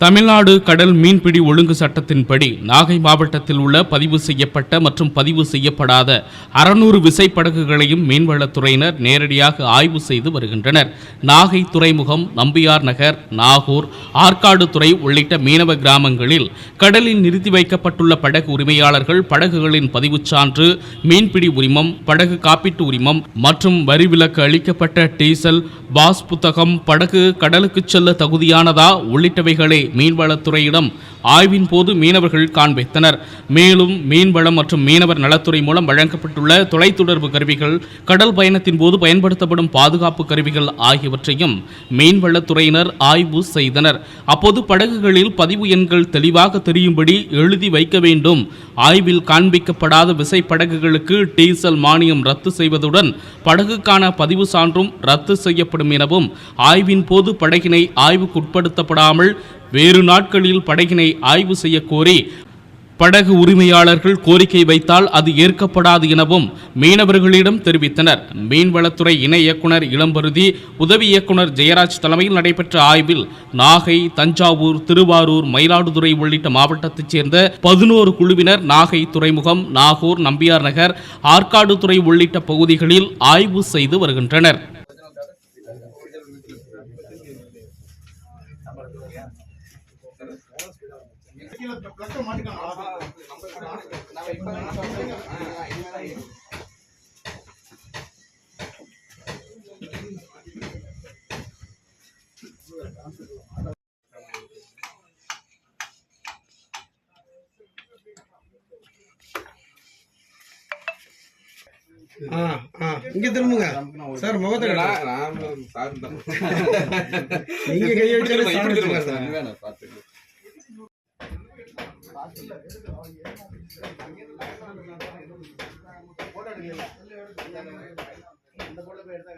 தமிழ்நாடு கடல் மீன்பிடி ஒழுங்கு சட்டத்தின்படி நாகை மாவட்டத்தில் உள்ள பதிவு செய்யப்பட்ட மற்றும் பதிவு செய்யப்படாத அறுநூறு விசைப்படகுகளையும் மீன்வளத்துறையினர் நேரடியாக ஆய்வு செய்து வருகின்றனர். நாகை துறைமுகம் நம்பியார் நகர் நாகூர் ஆற்காடு துறை உள்ளிட்ட மீனவ கிராமங்களில் கடலில் நிறுத்தி வைக்கப்பட்டுள்ள படகு உரிமையாளர்கள் படகுகளின் பதிவுச் சான்று மீன்பிடி உரிமம் படகு காப்பீட்டு உரிமம் மற்றும் வரி விலக்கு அளிக்கப்பட்ட டீசல் பாஸ் புத்தகம் படகு கடலுக்கு செல்ல தகுதியானதா உள்ளிட்டவைகளை மீன்வளத்துறையிடம் ஆய்வின் போது மீனவர்கள் காண்பித்தனர் மேலும் மீன்வளம் மற்றும் மீனவர் நலத்துறை மூலம் வழங்கப்பட்டுள்ள தொலைத்தொடர்பு கருவிகள் கடல் பயணத்தின் போது பயன்படுத்தப்படும் பாதுகாப்பு கருவிகள் ஆகியவற்றையும் மீன்வளத்துறையினர் ஆய்வு செய்தனர். அப்போது படகுகளில் பதிவு எண்கள் தெளிவாக தெரியும்படி எழுதி வைக்க வேண்டும். ஆய்வில் காண்பிக்கப்படாத விசை படகுகளுக்கு டீசல் மானியம் ரத்து செய்வதுடன் படகுக்கான பதிவு சான்றும் ரத்து செய்யப்படும் எனவும் ஆய்வின் போது படகினை ஆய்வுக்குட்படுத்தப்படாமல் வேறு நாட்களில் படகினை ஆய்வு செய்ய கோரி படகு உரிமையாளர்கள் கோரிக்கை வைத்தால் அது ஏற்கப்படாது எனவும் மீனவர்களிடம் தெரிவித்தனர். மீன்வளத்துறை இணை இயக்குனர் இளம்பருதி உதவி இயக்குனர் ஜெயராஜ் தலைமையில் நடைபெற்ற ஆய்வில் நாகை தஞ்சாவூர் திருவாரூர் மயிலாடுதுறை உள்ளிட்ட மாவட்டத்தைச் சேர்ந்த பதினோரு குழுவினர் நாகை துறைமுகம் நாகூர் நம்பியார் நகர் ஆற்காடு துறை உள்ளிட்ட பகுதிகளில் ஆய்வு செய்து வருகின்றனர். இங்க திரும்புங்க சார் முகத்தை காட்டுங்க. நான் சார் தான். நீங்க கையை வச்சாலே இப்படி சாணி இந்த போட்டோ போய் எடுத்தா